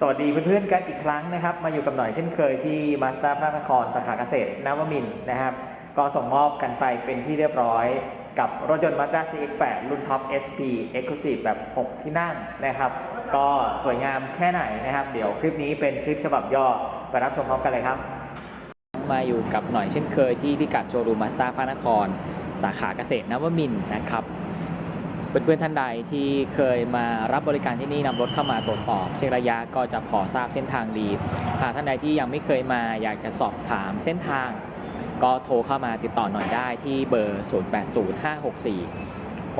สวัสดีเพื่อนๆกันอีกครั้งนะครับ มาอยู่กับหน่อยเช่นเคยที่มาสเตอร์พระนครสาขาเกษตรนวมินนะครับ ก็ส่งมอบกันไปเป็นที่เรียบร้อย กับรถยนต์ Mazda CX-8 รุ่นท็อป SP Exclusive แบบ 6 ที่นั่งนะครับ ก็สวยงามแค่ไหนนะครับ เดี๋ยวคลิปนี้เป็นคลิปฉบับย่อไปรับชมพร้อมกันเลยครับ มาอยู่กับหน่อยเช่นเคยที่พิกัดโชว์รูมมาสเตอร์พระนคร สาขาเกษตรนวมินนะครับ เพื่อนๆท่านใดที่เคยมารับบริการที่นี่นำรถเข้ามาตรวจสอบ เช็คระยะก็จะพอทราบเส้นทางดีหากท่านใดที่ยังไม่เคยมาอยากจะสอบถามเส้นทาง ก็โทรเข้ามาติดต่อหน่อยได้ที่เบอร์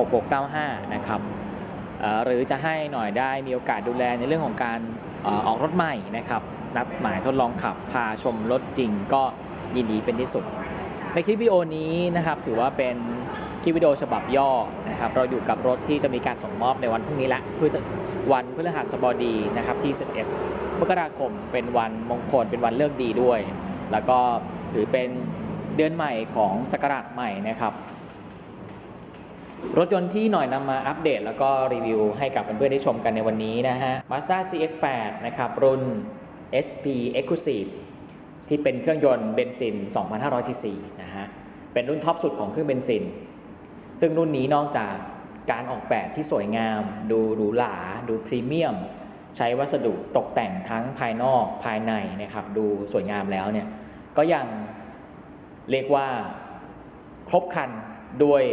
0805646695 นะครับหรือจะให้หน่อยได้มีโอกาสดูแลในเรื่องของการออออกรถใหม่นะครับนัดหมายทดลองขับพาชมรถจริงก็ยินดีเป็นที่สุด ในคลิปวิดีโอนี้นะครับถือว่าเป็น คลิปวิดีโอฉบับย่อนะครับเราอยู่กับรถที่จะมีการส่งมอบในวันพรุ่งนี้ละพฤศวันพฤหัสบดีนะครับที่ 11มกราคมเป็นวันมงคลเป็นวันเลิกดีด้วย แล้วก็ถือเป็นเดือนใหม่ของสกราชใหม่นะครับ รถยนต์ที่หน่อยนำมาอัปเดตแล้วก็รีวิวให้กับเพื่อนๆได้ชมกันในวันนี้นะฮะ Mazda CX-8 นะครับรุ่น SP Exclusive ที่เป็นเครื่องยนต์เบนซิน 2,500ซีซีนะฮะ เป็นรุ่นท็อปสุดของเครื่องเบนซิน ซึ่งรุ่นนี้นอกจากการออกแบบที่สวยงาม ดูหรูหรา ดูพรีเมียม ใช้วัสดุตกแต่งทั้งภายนอกภายในนะครับ ดูสวยงามแล้วเนี่ย ก็ยังเรียกว่าครบครันด้วย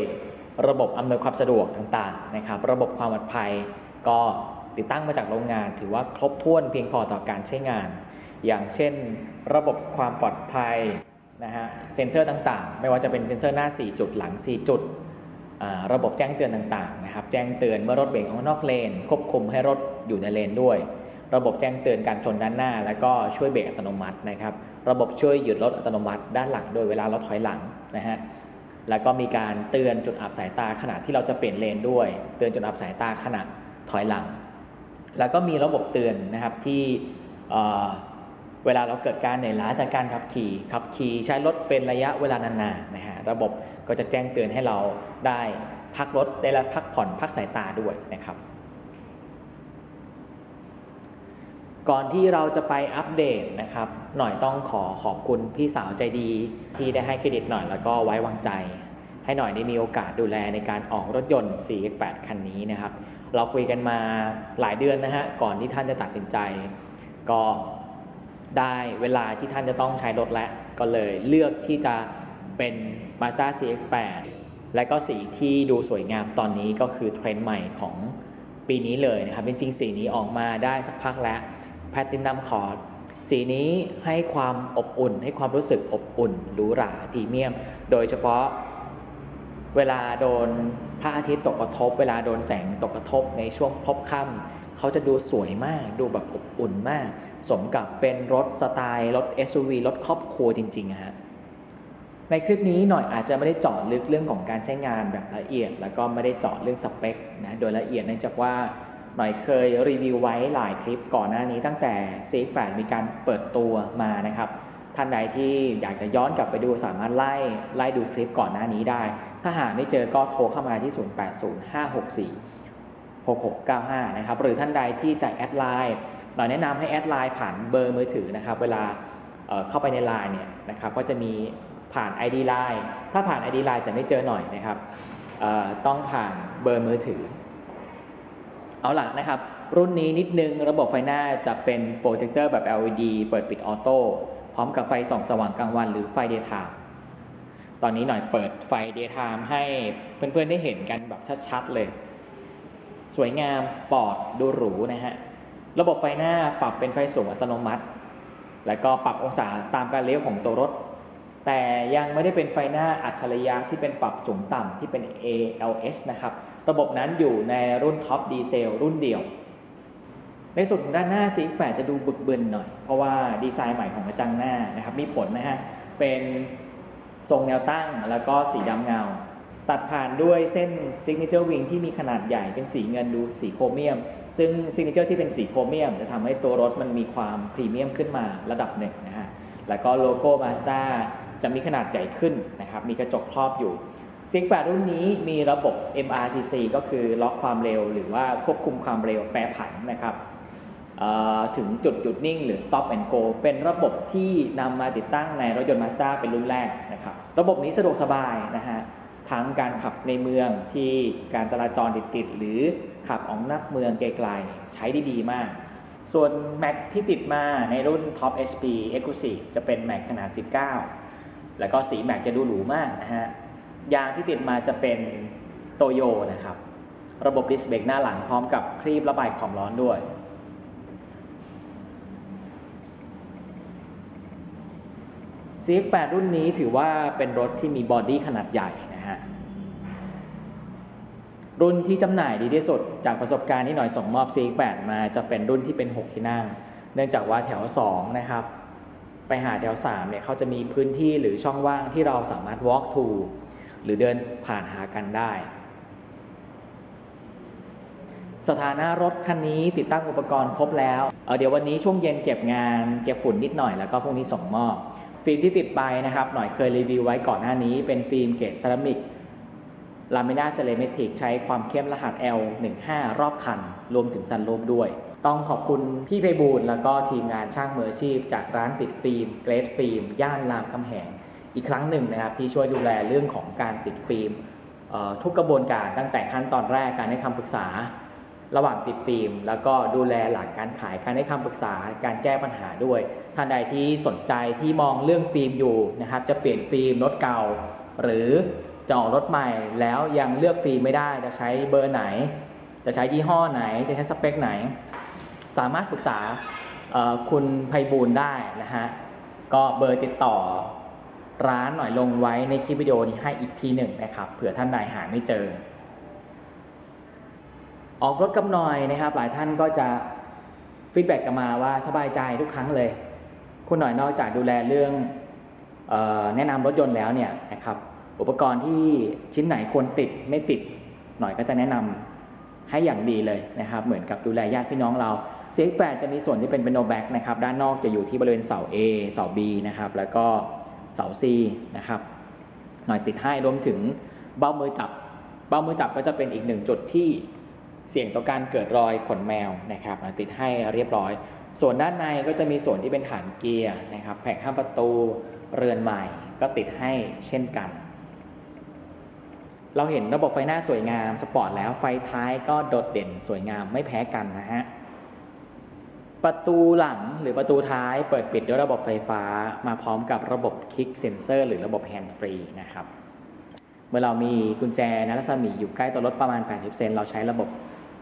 ระบบอำนวยความสะดวกต่างๆนะครับ ระบบความปลอดภัยก็ติดตั้งมาจากโรงงาน ถือว่าครบถ้วนเพียงพอต่อการใช้งาน อย่างเช่น ระบบความปลอดภัยนะฮะเซ็นเซอร์ต่างๆ ไม่ว่าจะเป็นเซ็นเซอร์หน้า 4 จุดหลัง 4 จุด ระบบแจ้งเตือนต่างๆนะครับ แจ้งเตือนเมื่อรถเบรกออกนอกเลน ควบคุมให้รถอยู่ในเลนด้วย ระบบแจ้งเตือนการชนด้านหน้า แล้วก็ช่วยเบรกอัตโนมัตินะครับ ระบบช่วยหยุดรถอัตโนมัติด้านหลังโดยเวลาเราถอยหลังนะฮะ แล้วก็มีการเตือนจุดอับสายตาขณะที่เราจะเปลี่ยนเลนด้วย เตือนจุดอับสายตาขณะถอยหลัง แล้วก็มีระบบเตือนนะครับที่ เวลาเราเกิดการเหนื่อยล้าจากการขับขี่ ขับขี่ใช้รถเป็นระยะเวลานานๆนะฮะระบบก็จะแจ้งเตือนให้เราได้พักรถได้รับพักผ่อนพักสายตาด้วยนะครับ ก่อนที่เราจะไปอัปเดตนะครับ หน่อยต้องขอขอบคุณพี่สาวใจดีที่ได้ให้เครดิตหน่อยแล้วก็ไว้วางใจ ให้หน่อยได้มีโอกาสดูแลในการออกรถยนต์ 4X8 คันนี้นะครับ เราคุยกันมาหลายเดือนนะฮะก่อนที่ท่านจะตัดสินใจ ก็ ได้เวลาที่ท่านจะต้องใช้รถแล้วก็เลยเลือกที่จะเป็น Mazda CX8 และก็สีที่ดูสวยงามตอนนี้ก็คือเทรนด์ใหม่ของปีนี้เลยนะครับ จริงๆ สีนี้ออกมาได้สักพักแล้วแพ t ตินัมคอร์ดสีนี้ให้ความอบอุ่น ให้ความรู้สึกอบอุ่นหรูหราพรีเมียม โดยเฉพาะเวลาโดนพระอาทิตย์ตกกระทบ เวลาโดนแสงตกกระทบในช่วงพบค่ำ เขาจะดูสวยมาก ดูแบบอบอุ่นมาก สมกับเป็นรถสไตล์รถ SUV รถครอบครัวจริงๆอะฮะในคลิปนี้หน่อยอาจจะไม่ได้เจาะลึกเรื่องของการใช้งานแบบละเอียด แล้วก็ไม่ได้เจาะเรื่องสเปคนะโดยละเอียดเนื่องจากว่าหน่อยเคยรีวิวไว้หลายคลิปก่อนหน้านี้ตั้งแต่ CX8 มีการเปิดตัวมานะครับท่านใดที่อยากจะย้อนกลับไปดูสามารถไล่ไล่ดูคลิปก่อนหน้านี้ได้ ถ้าหาไม่เจอก็โทรเข้ามาที่ 080564 6695 นะครับ หรือท่านใดที่จะแอดไลน์หน่อยแนะนำให้แอดไลน์ผ่านเบอร์มือถือนะครับ เวลาเเข้าไปในไลน์เนี่ยนะครับ ก็จะมีผ่าน ID Line ถ้าผ่าน ID Line จะไม่เจอหน่อยนะครับต้องผ่านเบอร์มือถือ เอาหลังนะครับ รุ่นนี้นิดนึงระบบไฟหน้าจะเป็นโปรเจคเตอร์แบบ LED เปิดปิดออโต้พร้อมกับไฟส่องสว่างกลางวันหรือไฟเดย์ไทม์ตอนนี้หน่อยเปิดไฟเดย์ไทม์ให้เพื่อนๆได้เห็นกันแบบชัดๆเลย สวยงาม สปอร์ต ดูหรูนะฮะ ระบบไฟหน้าปรับเป็นไฟสูงอัตโนมัติ แล้วก็ปรับองศาตามการเลี้ยวของตัวรถ แต่ยังไม่ได้เป็นไฟหน้าอัจฉริยะที่เป็นปรับสูงต่ำที่เป็น ALS นะครับ ระบบนั้นอยู่ในรุ่นท็อปดีเซลรุ่นเดียว ในส่วนของด้านหน้า C8 จะดูบึกบึนหน่อย เพราะว่าดีไซน์ใหม่ของกระจังหน้านะครับมีผลนะฮะ เป็นทรงแนวตั้งแล้วก็สีดำเงา ตัดผ่านด้วยเส้น Signature Wing ที่มีขนาดใหญ่เป็นสีเงินดูสีโครเมียม ซึ่ง Signature ที่เป็นสีโครเมียม จะทำให้ตัวรถมันมีความพรีเมียมขึ้นมาระดับหนึ่งนะฮะ แล้วก็โลโก้ Mazda จะมีขนาดใหญ่ขึ้นนะครับ มีกระจกครอบอยู่ CX8 รุ่นนี้มีระบบ MRCC ก็คือล็อกความเร็ว หรือว่าควบคุมความเร็วแปรผันนะครับถึงจุดหยุดนิ่งหรือ stop and go เป็นระบบที่นำมาติดตั้งในรถยนต์ Mazda เป็นรุ่นแรกนะครับ ระบบนี้สะดวกสบายนะฮะ ทั้งการขับในเมืองที่การจราจรติดๆหรือขับออกนอกเมืองไกลๆ ใช้ได้ดีมาก ส่วนแม็กที่ติดมาในรุ่น Top HP Exclusive จะเป็นแม็กขนาด 19 แล้วก็สีแม็กจะดูหรูมากนะฮะ ยางที่ติดมาจะเป็นโตโยนะครับ ระบบดิสเบรกหน้าหลังพร้อมกับครีบระบายความร้อนด้วยซี CX8 รุ่นนี้ถือว่าเป็นรถที่มีบอดี้ขนาดใหญ่ รุ่นที่จำหน่ายดีที่สุด จากประสบการณ์ที่หน่อยส่งมอบ CX8 มาจะเป็นรุ่นที่เป็น 6 ที่นั่ง เนื่องจากว่าแถว 2 นะครับ ไปหาแถว 3 เนี่ยเขาจะมีพื้นที่หรือช่องว่างที่เราสามารถ walk to หรือเดินผ่านหากันได้ สถานะรถคันนี้ติดตั้งอุปกรณ์ครบแล้วเเดี๋ยววันนี้ช่วงเย็นเก็บงานเก็บฝุ่นนิดหน่อยแล้วก็พรุ่งนี้ส่งมอบ ฟิล์มที่ติดไปนะครับ หน่อยเคยรีวิวไว้ก่อนหน้านี้เป็นฟิล์มเกรดเซรามิก ลามิน่าเซเลเมติกใช้ความเข้มรหัส L15 รอบคัน รวมถึงซันโลบด้วย ต้องขอบคุณพี่ไพบูลแล้วก็ทีมงานช่างมืออาชีพ จากร้านติดฟิล์มเกรดฟิล์มย่านรามคำแหง อีกครั้งหนึ่งนะครับ ที่ช่วยดูแลเรื่องของการติดฟิล์มทุกกระบวนการตั้งแต่ขั้นตอนแรกการให้คำปรึกษา ระหว่างติดฟิล์ม แล้วก็ดูแลหลังการขายการให้คำปรึกษาการแก้ปัญหาด้วยท่านใดที่สนใจที่มองเรื่องฟิล์มอยู่นะครับจะเปลี่ยนฟิล์มรถเก่า หรือ จะออกรถใหม่แล้วยังเลือกฟิล์มไม่ได้ จะใช้เบอร์ไหน จะใช้ยี่ห้อไหน จะใช้สเปคไหน สามารถปรึกษาคุณไพบูลได้นะฮะ ก็เบอร์ติดต่อร้านหน่อยลงไว้ในคลิปวิดีโอนี้ให้อีกทีหนึ่งนะครับเผื่อท่านใดหาไม่เจอ ออกรถกับหน่อยนะครับ หลายท่านก็จะฟีดแบ็กกลับมาว่าสบายใจทุกครั้งเลย คุณหน่อยนอกจากดูแลเรื่องออแนะนำรถยนต์แล้วเนี่ยนะครับ อุปกรณ์ที่ชิ้นไหนควรติดไม่ติดหน่อยก็จะแนะนำให้อย่างดีเลยนะครับ เหมือนกับดูแลญาติพี่น้องเรา CX8 จะมีส่วนที่เป็นเป็นโนแบ็กนะครับด้านนอกจะอยู่ที่บริเวณเสา A เสา B นะครับแล้วก็เสา C นะครับหน่อยติดให้รวมถึงเบ้ามือจับ เบ้ามือจับก็จะเป็นอีกหนึ่งจุดที่เสี่ยงต่อการเกิดรอยขนแมวนะครับติดให้เรียบร้อย ส่วนด้านในก็จะมีส่วนที่เป็นฐานเกียร์นะครับแผงข้างประตูเรือนใหม่ก็ติดให้เช่นกัน เราเห็นระบบไฟหน้าสวยงามสปอร์ตแล้วไฟท้ายก็โดดเด่นสวยงามไม่แพ้กันนะฮะประตูหลังหรือประตูท้ายเปิดปิดด้วยระบบไฟฟ้ามาพร้อมกับระบบคลิกเซนเซอร์หรือระบบแฮนด์ฟรีนะครับเมื่อเรามีกุญแจนรัศมีอยู่ใกล้ตัวรถประมาณ 80 เซนเราใช้ระบบ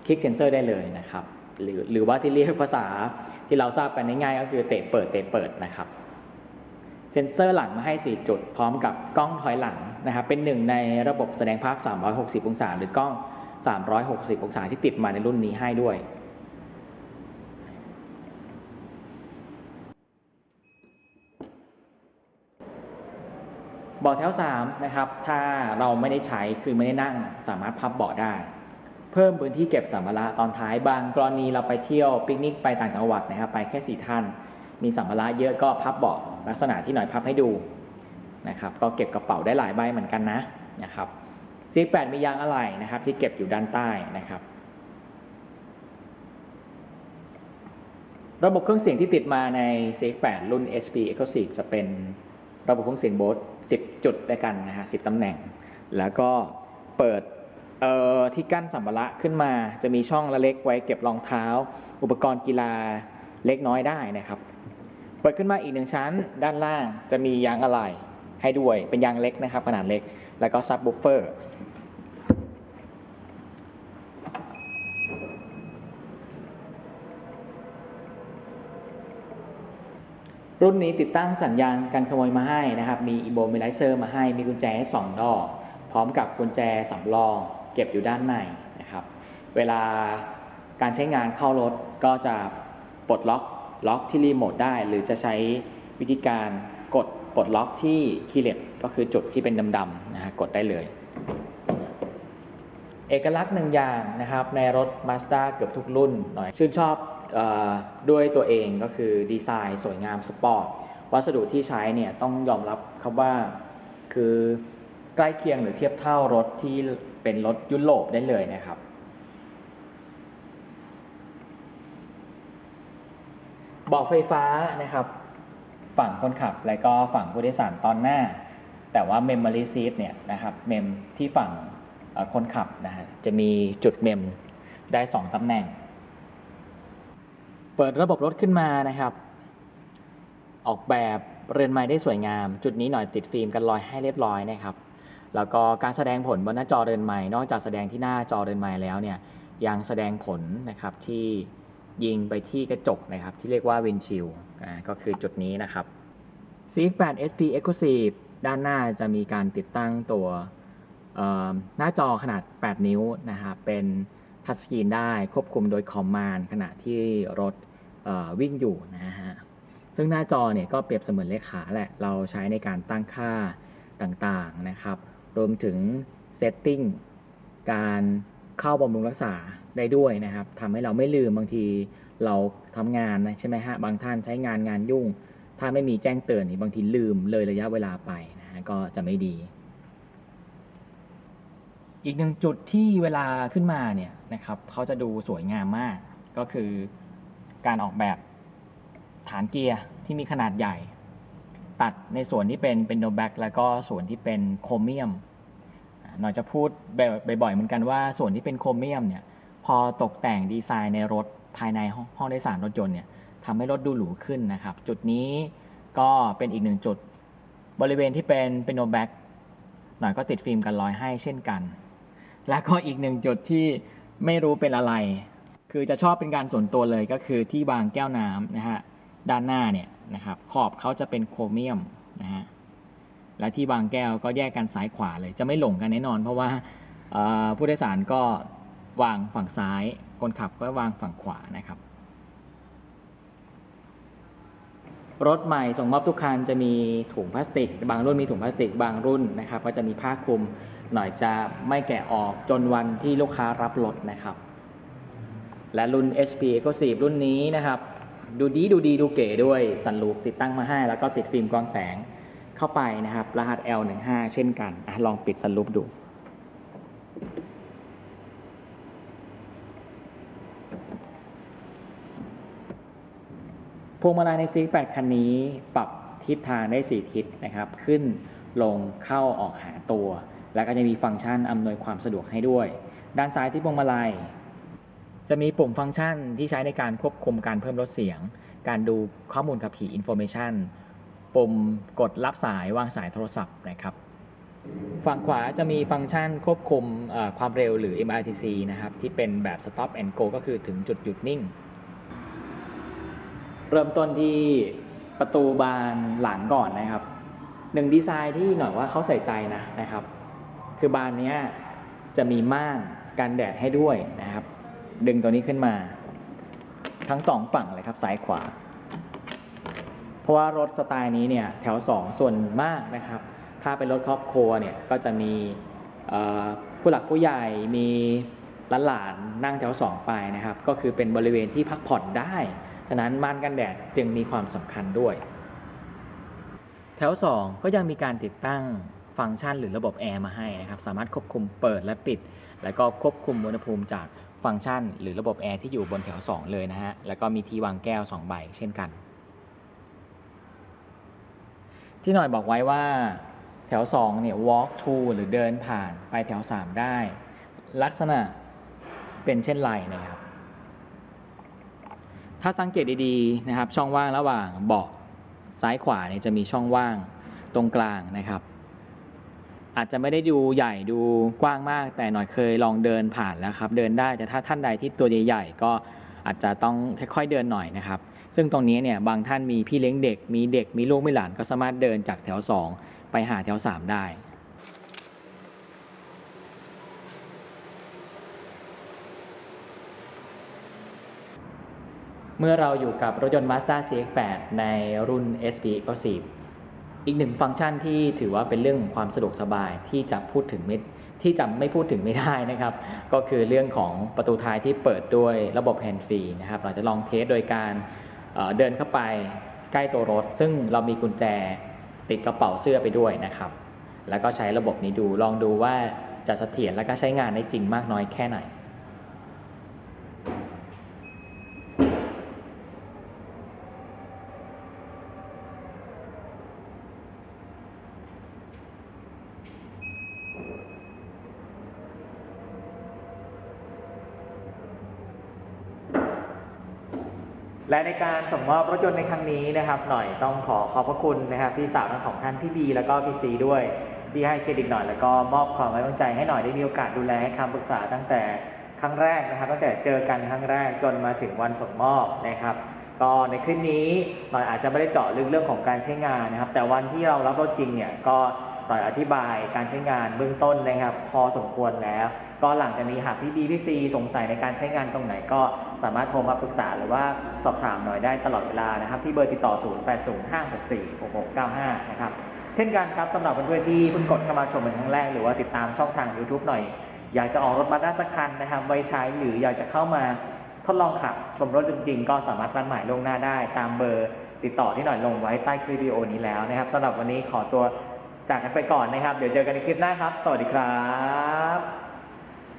คลิกเซนเซอร์ได้เลยนะครับหรือหรือว่าที่เรียกภาษาที่เราทราบกันง่ายๆก็คือเตะเปิดเตะเปิดนะครับ เซนเซอร์หลังมาให้ 4 จุด พร้อมกับกล้องถอยหลัง นะครับเป็นหนึ่งในระบบแสดงภาพ 360 องศา หรือกล้อง 360 องศาที่ติดมาในรุ่นนี้ให้ด้วยเบาะแถว3นะครับ ถ้าเราไม่ได้ใช้คือไม่ได้นั่งสามารถพับเบาะได้ เพิ่มพื้นที่เก็บสัมภาระตอนท้ายบางกรณีเราไปเที่ยวปิกนิกไปต่างจังหวัดนะครับ ไปแค่ 4 ท่าน มีสัมภาระเยอะก็พับเบาะลักษณะที่หน่อยพับให้ดู นะครับก็เก็บกระเป๋าได้หลายใบเหมือนกันนะนะครับ C8 มียางอะไหล่นะครับที่เก็บอยู่ด้านใต้นะครับ ระบบเครื่องเสียงที่ติดมาใน C8 รุ่น SP Exclusive จะเป็นระบบเครื่องเสียงโบส10 จุดด้วยกันนะฮะ10ตำแหน่ง แล้วก็เปิดเอ่อที่กั้นสัมภาระขึ้นมาจะมีช่องเล็กไว้เก็บรองเท้า อุปกรณ์กีฬาเล็กน้อยได้นะครับ เปิดขึ้นมาอีกหนึ่งชั้นด้านล่างจะมียางอะไหล่ ให้ด้วยเป็นยางเล็กนะครับขนาดเล็ก แล้วก็ซับบูฟเฟอร์รุ่นนี้ติดตั้งสัญญาณการขโมยมาให้นะครับ มีอีโบมิไลเซอร์มาให้ มีกุญแจให้2ดอก พร้อมกับกุญแจสำรอง เก็บอยู่ด้านในนะครับ เวลาการใช้งานเข้ารถก็จะปลดล็อกล็อกที่รีโมทได้ หรือจะใช้วิธีการ ปลดล็อกที่คีย์เลตก็คือจุดที่เป็นดำๆนะฮะกดได้เลย เอกลักษณ์หนึ่งอย่างนะครับในรถ Mazda เกือบทุกรุ่นหน่อยชื่นชอบออด้วยตัวเองก็คือดีไซน์สวยงามสปอร์ตวัสดุที่ใช้เนี่ยต้องยอมรับครับว่าคือใกล้เคียงหรือเทียบเท่ารถที่เป็นรถยุโรปได้เลยนะครับบาะไฟฟ้านะครับ ฝั่งคนขับ และก็ฝั่งผู้โดยสารตอนหน้า แต่ว่า Memory Seat เนี่ยนะครับเมมที่ฝั่งคนขับนะฮะจะมีจุดเมมได้ 2ตำแหน่ง เปิดระบบรถขึ้นมานะครับ ออกแบบเรือนไม้ได้สวยงาม จุดนี้หน่อยติดฟิล์มกันรอยให้เรียบร้อยนะครับแล้วก็การแสดงผลบนหน้าจอเรือนไม้นอกจากแสดงที่หน้าจอเรือนไม้แล้วเนี่ยยังแสดงผลนะครับที่ ยิงไปที่กระจกนะครับ ที่เรียกว่าวินชิลก็คือจุดนี้นะครับ CX8 SP Exclusive ด้านหน้าจะมีการติดตั้งตัวหน้าจอขนาด 8 นิ้วนะครับเป็นทัชสกรีนได้ควบคุมโดยคอมมานด์ขณะที่รถวิ่งอยู่นะฮะซึ่งหน้าจอเนี่ยก็เปรียบเสมือนเลขาแหละ เราใช้ในการตั้งค่าต่างๆนะครับ รวมถึงเซตติ้งการ เข้าบำรุงรักษาได้ด้วยนะครับทำให้เราไม่ลืมบางทีเราทำงานนะใช่ไหมฮะบางท่านใช้งานงานยุ่ง ถ้าไม่มีแจ้งเตือนนี่บางทีลืมเลยระยะเวลาไปนะฮะก็จะไม่ดี อีกหนึ่งจุดที่เวลาขึ้นมาเนี่ยนะครับเขาจะดูสวยงามมาก ก็คือการออกแบบฐานเกียร์ที่มีขนาดใหญ่ ตัดในส่วนที่เป็นเป็นโนแบ็กแล้วก็ส่วนที่เป็นโครเมียม หน่อยจะพูดบ่อยๆเหมือนกันว่าส่วนที่เป็นโครเมียมเนี่ยพอตกแต่งดีไซน์ในรถภายในห้องโดยสารรถยนต์เนี่ยทำให้รถดูหรูขึ้นนะครับ จุดนี้ก็เป็นอีกหนึ่งจุด บริเวณที่เป็นเป็นโนแบ็กหน่อยก็ติดฟิล์มกันรอยให้เช่นกัน แล้วก็อีกหนึ่งจุดที่ไม่รู้เป็นอะไร คือจะชอบเป็นการส่วนตัวเลยก็คือที่วางแก้วน้ำนะฮะด้านหน้าเนี่ยนะครับขอบเขาจะเป็นโครเมียมนะฮะ และที่วางแก้วก็แยกกันซ้ายขวาเลยจะไม่หลงกันแน่นอน เพราะว่าผู้โดยสารก็วางฝั่งซ้าย คนขับก็วางฝั่งขวานะครับ รถใหม่ส่งมอบทุกคันจะมีถุงพลาสติก บางรุ่นมีถุงพลาสติกบางรุ่นนะครับ ก็จะมีผ้าคลุมหน่อยจะไม่แกะออกจนวันที่ลูกค้ารับรถนะครับ และรุ่น HP Exclusive รุ่นนี้นะครับ ดูดีดูดีดูเก๋ด้วยสันลูปติดตั้งมาให้ แล้วก็ติดฟิล์มกรองแสง เข้าไปนะครับ รหัส L15 เช่นกันอลองปิดสันลูปดู พวงมาลัยใน CX8 คันนี้ปรับทิศทางได้ 4 ทิศนะครับ ขึ้นลงเข้าออกหาตัว แล้วก็จะมีฟังก์ชันอำนวยความสะดวกให้ด้วย ด้านซ้ายที่พวงมาลัย จะมีปุ่มฟังก์ชันที่ใช้ในการควบคุมการเพิ่มลดเสียง การดูข้อมูลขับขี่ information ปุ่มกดรับสายวางสายโทรศัพท์นะครับฝั่งขวาจะมีฟังก์ชันควบคุมความเร็วหรือ MRTC นะครับ ที่เป็นแบบ stop and go ก็คือถึงจุดหยุดนิ่ง เริ่มต้นที่ประตูบานหลังก่อนนะครับหนึ่งดีไซน์ที่หน่อยว่าเขาใส่ใจนะนะครับ คือบานนี้จะมีม่านกันแดดให้ด้วยนะครับ ดึงตัวนี้ขึ้นมา ทั้งสองฝั่งเลยครับซ้ายขวา เพราะว่ารถสไตล์นี้เนี่ยแถว 2 ส่วนมากนะครับ ถ้าเป็นรถครอบครัวเนี่ยก็จะมีผู้หลักผู้ใหญ่มีหลานๆนั่งแถว 2 ไปนะครับ ก็คือเป็นบริเวณที่พักผ่อนได้ ฉะนั้นม่านกันแดดจึงมีความสำคัญด้วย แถว 2 ก็ยังมีการติดตั้งฟังก์ชันหรือระบบแอร์มาให้นะครับ สามารถควบคุมเปิดและปิด แล้วก็ควบคุมอุณหภูมิจากฟังก์ชัน หรือระบบแอร์ที่อยู่บนแถว 2 เลยนะฮะ แล้วก็มีที่วางแก้ว 2 ใบเช่นกัน ที่หน่อยบอกไว้ว่าแถว2เนี่ย walk to หรือเดินผ่านไปแถว 3 ได้ ลักษณะเป็นเช่นไรนะครับ ถ้าสังเกตดีๆนะครับ ช่องว่างระหว่างเบาะซ้ายขวาเนี่ยจะมีช่องว่างตรงกลางนะครับ อาจจะไม่ได้ดูใหญ่ดูกว้างมาก แต่หน่อยเคยลองเดินผ่านแล้วครับ เดินได้แต่ถ้าท่านใดที่ตัวใหญ่ๆก็อาจจะต้องค่อยๆเดินหน่อยนะครับ ซึ่งตรงนี้เนี่ยบางท่านมีพี่เลี้ยงเด็ก มีเด็กมีลูกมีหลานก็สามารถเดินจากแถว 2 ไปหาแถว 3 ได้เมื่อเราอยู่กับรถยนต์ Mazda CX-8 ในรุ่น SP Exclusive อีกหนึ่งฟังก์ชันที่ถือว่าเป็นเรื่องของความสะดวกสบายที่จะพูดถึงไม่ที่จะไม่พูดถึงไม่ได้นะครับ ก็คือเรื่องของประตูท้ายที่เปิดด้วยระบบ Hand Free นะครับ เราจะลองเทสโดยการ เดินเข้าไปใกล้ตัวรถ ซึ่งเรามีกุญแจติดกระเป๋าเสื้อไปด้วยนะครับ แล้วก็ใช้ระบบนี้ดูลองดูว่าจะเสถียรและก็ใช้งานได้จริงมากน้อยแค่ไหน และในการส่งมอบรถยนต์ในครั้งนี้นะครับ หน่อยต้องขอขอบพระคุณนะครับพี่สาวทั้งสองท่านพี่บีแล้วก็พี่ซีด้วยที่ให้เครดิตหน่อยแล้วก็มอบความไว้วางใจให้หน่อยได้มีโอกาสดูแลให้คำปรึกษาตั้งแต่ครั้งแรกนะครับ ตั้งแต่เจอกันครั้งแรกจนมาถึงวันส่งมอบนะครับ ก็ในคลิปนี้หน่อยอาจจะไม่ได้เจาะลึกเรื่องของการใช้งานนะครับ แต่วันที่เรารับรถจริงเนี่ยก็ หน่อยอธิบายการใช้งานเบื้องต้นนะครับ พอสมควรแล้ว ก็หลังจากนี้หากพี่บีพี่ซีสงสัยในการใช้งานตรงไหนก็สามารถโทรมาปรึกษาหรือว่าสอบถามหน่อยได้ตลอดเวลานะครับ ที่เบอร์ติดต่อ 0805646695 นะครับ เช่นกันครับสำหรับเพื่อนๆที่เพิ่งกดเข้ามาชมเป็นครั้งแรกหรือว่าติดตามช่องทาง YouTube หน่อย อยากจะออกรถมาด้าสักคันนะครับไว้ใช้หรืออยากจะเข้ามาทดลองขับชมรถจริงๆก็สามารถนัดหมายล่วงหน้าได้ ตามเบอร์ติดต่อที่หน่อยลงไว้ใต้คลิปวิดีโอนี้แล้วนะครับสำหรับวันนี้ขอตัว จากกันไปก่อนนะครับ เดี๋ยวเจอกันในคลิปหน้าครับ สวัสดีครับ